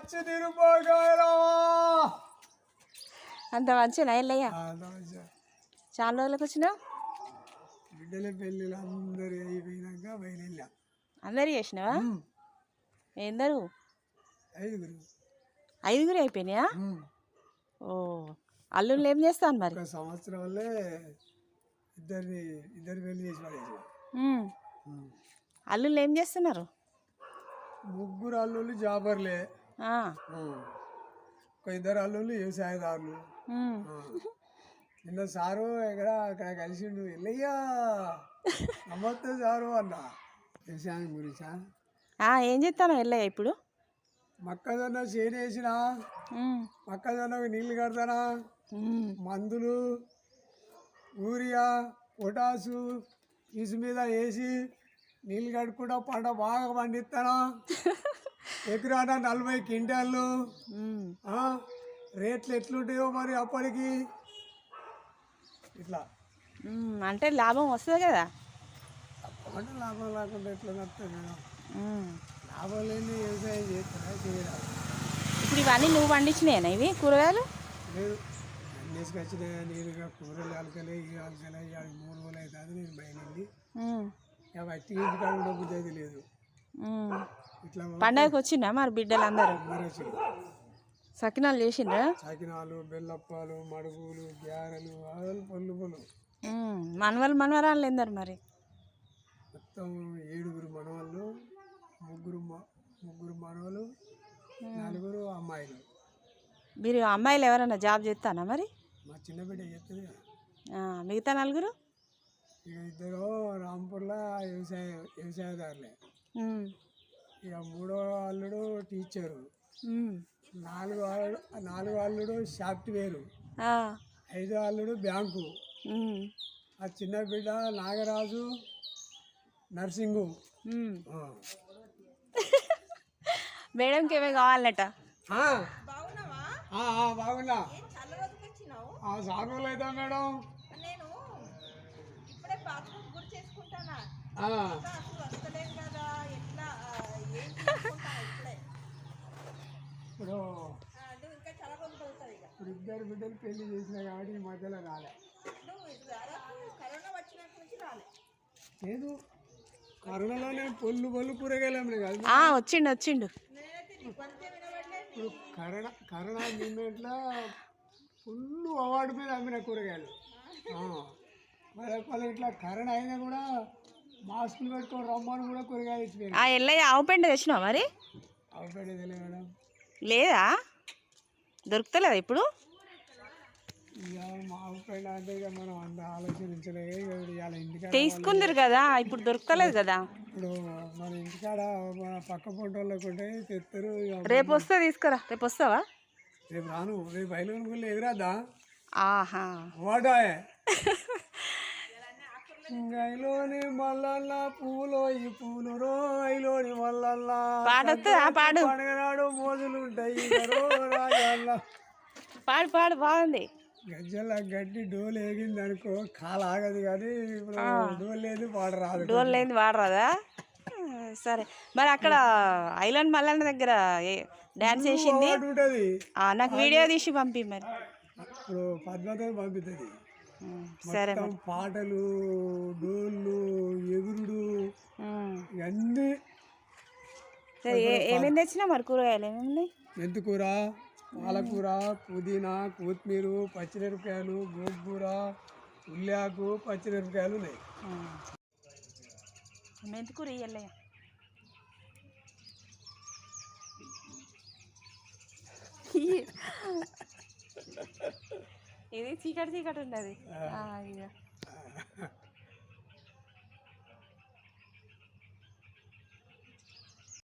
వచ్చి అంత మంచిగా ఎల్లయ్య చాలా రోజులకు వచ్చినావు? బిడ్డల పెళ్ళిళ్ళు అందరు అయిపోయినాక బయలుదేరా అందరు చేసినావా? ఎందరు ఐదుగురు. ఐదుగురు అయిపోయినాయా. ఓ అల్లుళ్ళు ఏం చేస్తాను మరి? ఒక సంవత్సరం వల్లే ఇద్దరిని ఇద్దరు పెళ్ళి చేసి. అల్లుళ్ళు ఏం చేస్తున్నారు? ముగ్గురు అల్లుళ్ళు జాబర్లే. ఒక ఇద్దరు అల్లుళ్ళు వ్యవసాయదారులు. నిన్న సారు ఎక్కడ అక్కడ కలిసిండు. వెళ్ళయ్యా నమస్తే సారు అన్న. వ్యవసాయం గురించా ఏం చేస్తాను ఎల్లయ్య ఇప్పుడు? మొక్కజొన్న చేను వేసిన. మొక్కజొన్నకు నీళ్ళు కడతానా. మందులు యూరియా పొటాసు ఇసు మీద వేసి నీళ్ళు కట్టుకుంటా పంట బాగా పండిస్తానా? ఎకరాన నలభై క్వింటాళ్ళు రేట్లు ఎట్లుంటాయో మరి అప్పటికి. ఇట్లా. అంటే లాభం వస్తుంది కదా. పంట లాభం లేకుండా ఎట్లా నడుస్తుంది మేడం. లాభం లేని వ్యవసాయం చేస్తారా చేయరాదు ఇప్పుడు ఇవన్నీ నువ్వు పండించినాయేనా ఇవి కూరగాయలు? లేదు. తీసుకొచ్చిన నేను కూరలు అలకలే ఇక అలకలే మూడు రోజులు అవుతుంది నేను బయలుదేరి. ఉమ్. ఇక వట్టి ఇంటికాడ కూడా బుద్ధి అయితే లేదు. పండగకి వచ్చిందా మరి బిడ్డలు అందరూ సకినాలు చేసిండ్రా? సకినాలు బెల్లప్పాలు మడుగులు గ్యారెలు పళ్ళు పళ్ళు. ఉమ్. మనవలు మనవరాళ్ళు ఎందరు మరి? మొత్తం ఏడుగురు మనవాళ్ళు ముగ్గురు ముగ్గురు మనవలు నలుగురు అమ్మాయిలు. మీరు అమ్మాయిలు ఎవరైనా జాబ్ చేస్తానా మరి? మా చిన్న బిడ్డ మిగతా నలుగురు? ఇక ఇద్దరు రాంపూర్లో వ్యవసాయ వ్యవసాయదారులే. ఇక మూడో అల్లుడు టీచరు. నాలుగు అల్లుడు నాలుగు అల్లుడు సాఫ్ట్వేరు. ఆ. ఐదో అల్లుడు బ్యాంకు. ఆ చిన్న బిడ్డ నాగరాజు నర్సింగు. మేడంకి ఏమే కావాలట? ఆ. ఆ, ఆ, బాగున్నా. రోజులు అవుతా మేడం. నేను ఇప్పుడే గురి చేసుకుంటానా ఆ, అసలు వస్తలేం కదా ఎట్లా ఆ, ఏం చేసుకుంటా ఇప్పుడే ఇప్పుడు ఇద్దరు బిడ్డలు పెళ్ళి చేసిన కాబట్టి ఈ మధ్యలో రాలే. లేదు. కరోనాలోనే పొల్లు పొల్లు కూరగాయలు కాదు. ఆ, వచ్చిండు వచ్చిండు. నేనైతే నీ పంతే వినబడలే ఇప్పుడు కరోనా కరోనా మూమెంట్లో ఫుల్ అవార్డు మీద అమ్మిన కూరగాయలు. ఆ. మరి వాళ్ళ ఇట్లా కరోనా అయినా కూడా మాస్కులు పెట్టుకొని రమ్మని కూడా కూరగాయలు ఇచ్చిపోయారు ఆ ఎల్లయ్య ఆవు పెండ తెచ్చినావు మరి? మేడం. లేదా? దొరుకుతలేదా ఇప్పుడు? ఇక మా అంటే ఇక మనం అంత ఆలోచించలే. ఇక ఇవాళ ఇంటికాడ తీసుకుందరు కదా ఇప్పుడు దొరుకుతలేదు కదా. ఇప్పుడు మన ఇంటికాడ మన పక్క పొంటోళ్ళకు ఉంటే తెస్తారు ఇక రేపు వస్తే తీసుకురా. రేపు వస్తావా? రేపు రాను. రేపు ఎదురాదా ఆహా. వాడాయే మల్లన్న పూలో వస్తుందా పాడు. పండుగనాడు పాడు పాడు బాగుంది. గజ్జల గడ్డి డోలు ఏగింది అనుకో కాలు ఆగదు కానీ ఇప్పుడు డోలు లేదు పాట రాదు డోర్ లేని వాడరాదా? సరే. మరి అక్కడ ఐలాండ్ మల్లన్న దగ్గర డాన్స్ వేసింది నాకు వీడియో తీసి పంపి మరి. ఇప్పుడు పద్మతో పంపిస్తుంది సరే పాటలు డోళ్ళు ఎగురుడు. ఇవన్నీ సరే ఏమేమి తెచ్చినా మరి కూరగాయలు? ఏమేమి మెంతుకూర పాలకూర పుదీనా కొత్తిమీర పచ్చిమిరపకాయలు గోంగూర ఉల్లాకు పచ్చిమిరపకాయలు ఉన్నాయి. మెంతికూర ఇయ్యలే. ఇది చీకటి చీకటి ఉన్నది ఇదిగో.